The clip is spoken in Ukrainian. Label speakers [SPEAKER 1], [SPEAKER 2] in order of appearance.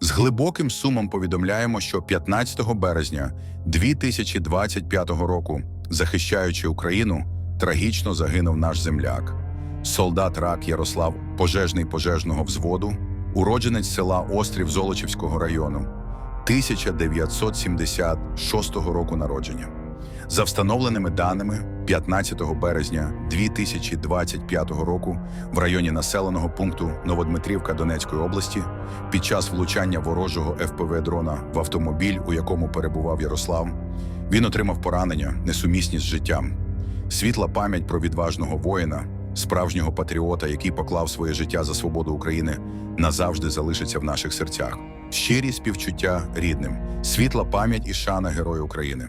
[SPEAKER 1] З глибоким сумом повідомляємо, що 15 березня 2025 року, захищаючи Україну, трагічно загинув наш земляк, солдат рак Ярослав, пожежний пожежного взводу, уродженець села Острів Золочівського району, 1976 року народження. За встановленими даними, 15 березня 2025 року в районі населеного пункту Новодмитрівка Донецької області під час влучання ворожого ФПВ-дрона в автомобіль, у якому перебував Ярослав, він отримав поранення, несумісні з життям. Світла пам'ять про відважного воїна, справжнього патріота, який поклав своє життя за свободу України, назавжди залишиться в наших серцях. Щирі співчуття рідним, світла пам'ять і шана Герою України.